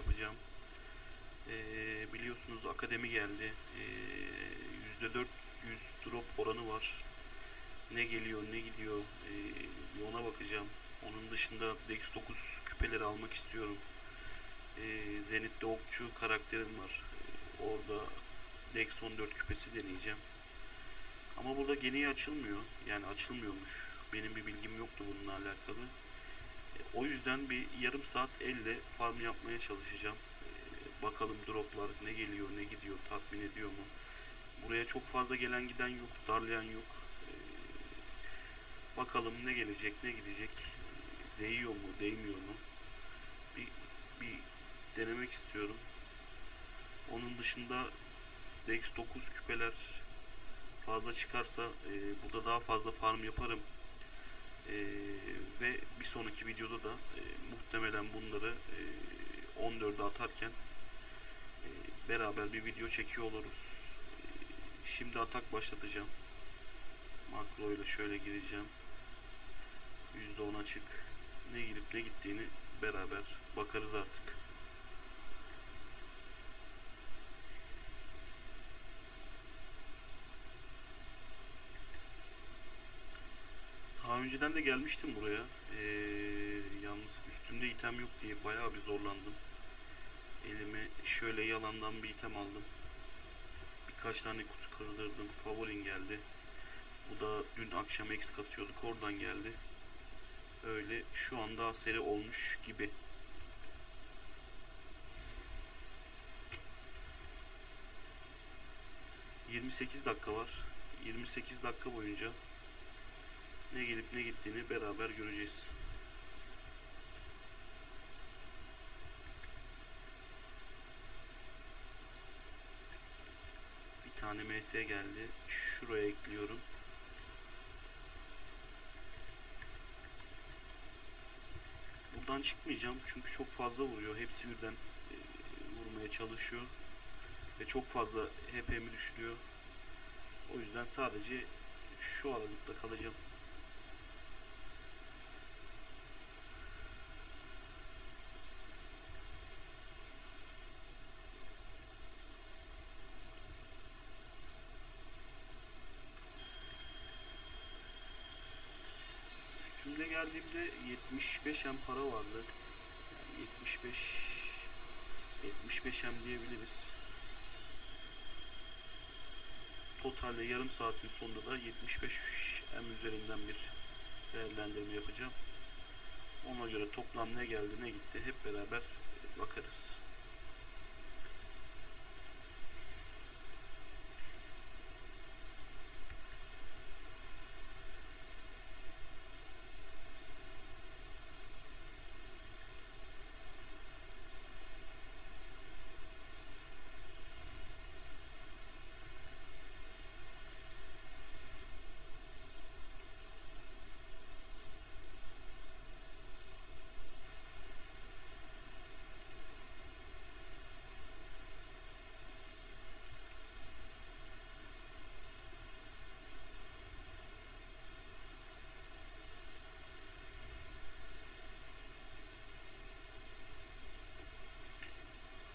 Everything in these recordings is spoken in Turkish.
yapacağım. Ee, biliyorsunuz akademi geldi. Ee, %400 drop oranı var. Ne geliyor ne gidiyor bir ona bakacağım. Onun dışında Dex 9 küpeleri almak istiyorum. Ee, Zenit'te okçu karakterim var. Ee, orada Dex 14 küpesi deneyeceğim. Ama burada geniye açılmıyor. Yani açılmıyormuş. Benim bir bilgim yoktu bununla alakalı. O yüzden bir yarım saat elle farm yapmaya çalışacağım. E, Bakalım droplar ne geliyor ne gidiyor tatmin ediyor mu? Buraya çok fazla gelen giden yok, darlayan yok. E, Bakalım ne gelecek ne gidecek. Değiyor mu değmiyor mu? Bir, bir denemek istiyorum. Onun dışında Dex 9 küpeler fazla çıkarsa e, burada daha fazla farm yaparım. E, ve bir sonraki videoda da e, muhtemelen bunları e, 14'e atarken e, beraber bir video çekiyor oluruz. E, şimdi atak başlatacağım. Makro ile şöyle gireceğim. %10 açık. Ne girip ne gittiğini beraber bakarız artık. Daha önceden de gelmiştim buraya. Ee, yalnız üstümde item yok diye bayağı bir zorlandım. Elime şöyle yalandan bir item aldım. Birkaç tane kutu kırdırdım. Favorin geldi. Bu da dün akşam X kasıyorduk. Oradan geldi. Öyle şu an daha seri olmuş gibi. ...28 dakika var. 28 dakika boyunca ne gelip ne gittiğini beraber göreceğiz. Bir tane MS geldi. Şuraya ekliyorum. Buradan çıkmayacağım çünkü çok fazla vuruyor. Hepsi birden e, vurmaya çalışıyor. Ve çok fazla HP'mi düşürüyor. O yüzden sadece şu aralıkta kalacağım. Üstümde geldiğimde 75 em para vardı. Yani 75 75 em diyebiliriz. Totalde yarım saatin sonunda da 75 em üzerinden bir değerlendirme yapacağım. Ona göre toplam ne geldi ne gitti hep beraber bakarız.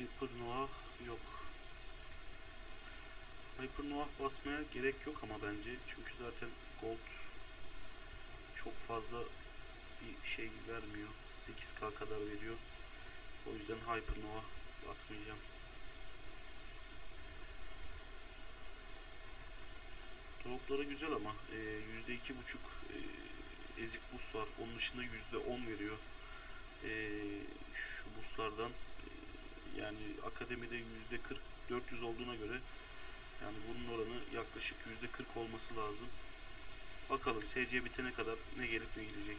Hyper Noah yok. Hyper Noah basmaya gerek yok ama bence. Çünkü zaten Gold çok fazla bir şey vermiyor. 8k kadar veriyor. O yüzden Hyper Noah basmayacağım. Dropları güzel ama e, yüzde iki buçuk e, ezik boost var. Onun dışında yüzde on veriyor. E, şu boostlardan yani akademide yüzde 40 400 olduğuna göre yani bunun oranı yaklaşık yüzde 40 olması lazım. Bakalım SC bitene kadar ne gelip ne gidecek.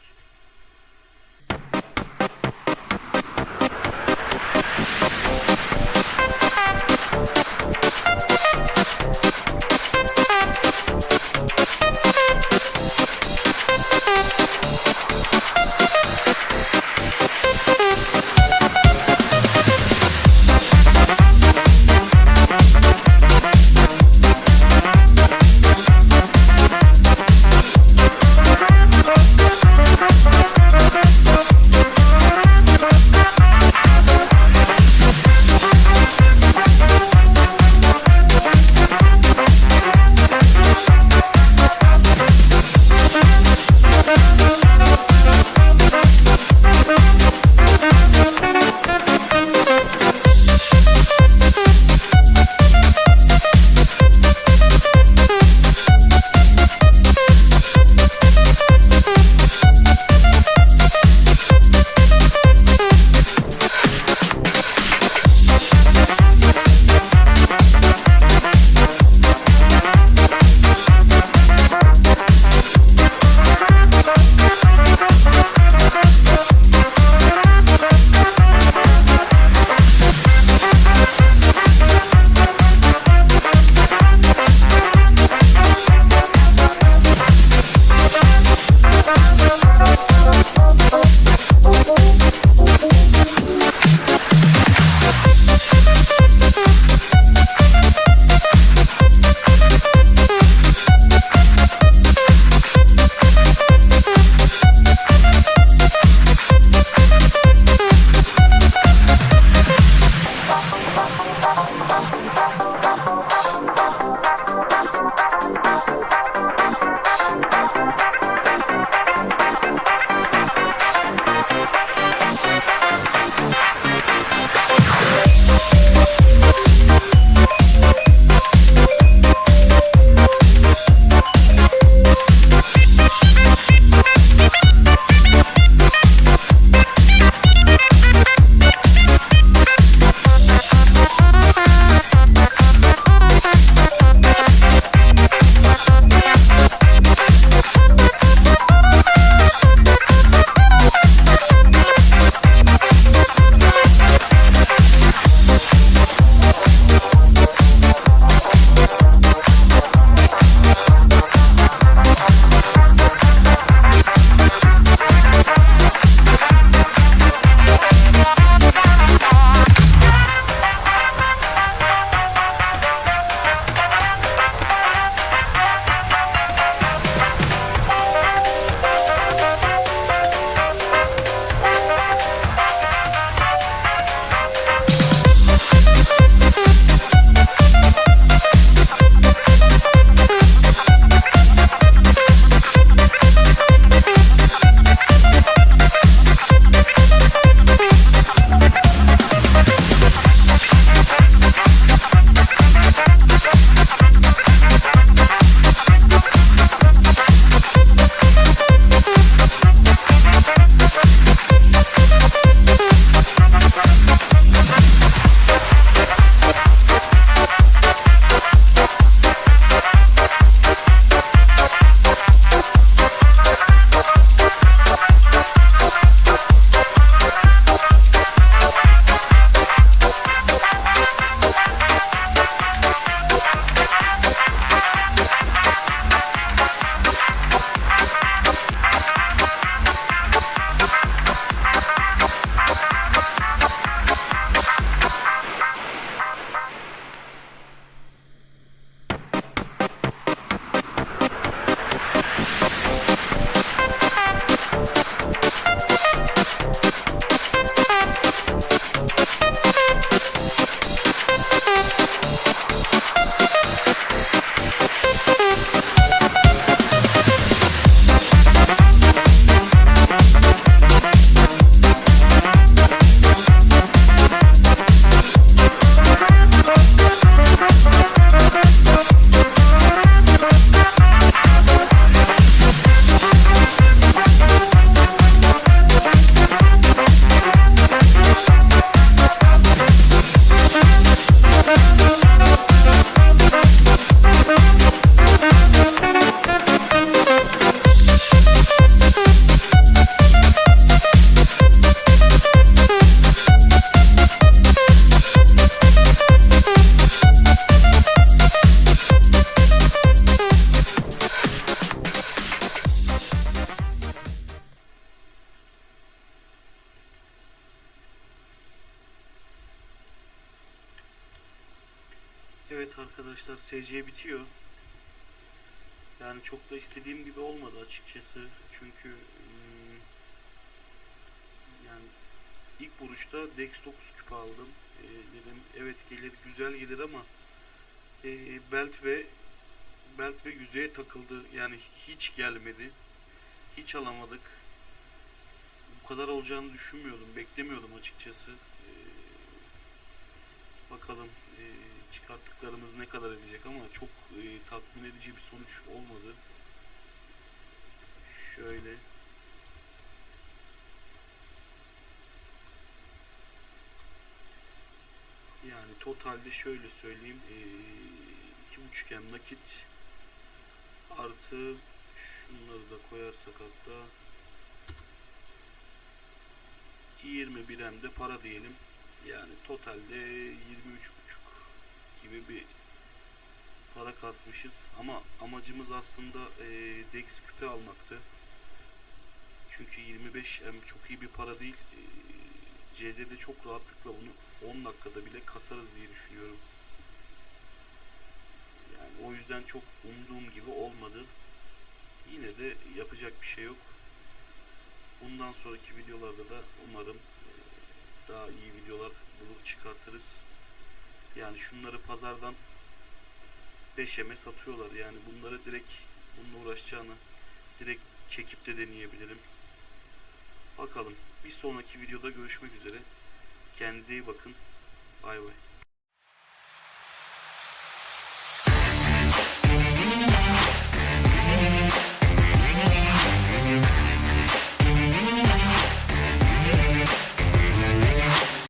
SC bitiyor. Yani çok da istediğim gibi olmadı açıkçası. Çünkü yani ilk vuruşta Dex 9 küp aldım. Ee, dedim evet gelir güzel gelir ama e, belt ve belt ve yüzeye takıldı. Yani hiç gelmedi. Hiç alamadık. Bu kadar olacağını düşünmüyordum. Beklemiyordum açıkçası. Ee, bakalım e, çıkarttıklarımız ne kadar edecek ama çok e, tatmin edici bir sonuç olmadı. Şöyle. Yani totalde şöyle söyleyeyim. E, iki buçuk M nakit artı şunları da koyarsak hatta 21 M de para diyelim. Yani totalde 23,5 gibi bir para kasmışız. Ama amacımız aslında e, Dex küpe almaktı. Çünkü 25 M çok iyi bir para değil. E, CZ'de çok rahatlıkla bunu 10 dakikada bile kasarız diye düşünüyorum. Yani o yüzden çok umduğum gibi olmadı. Yine de yapacak bir şey yok. Bundan sonraki videolarda da umarım daha iyi videolar bulur çıkartırız. Yani şunları pazardan 5'eme satıyorlar. Yani bunları direkt bununla uğraşacağını direkt çekip de deneyebilirim. Bakalım. Bir sonraki videoda görüşmek üzere. Kendinize iyi bakın. Bay bay.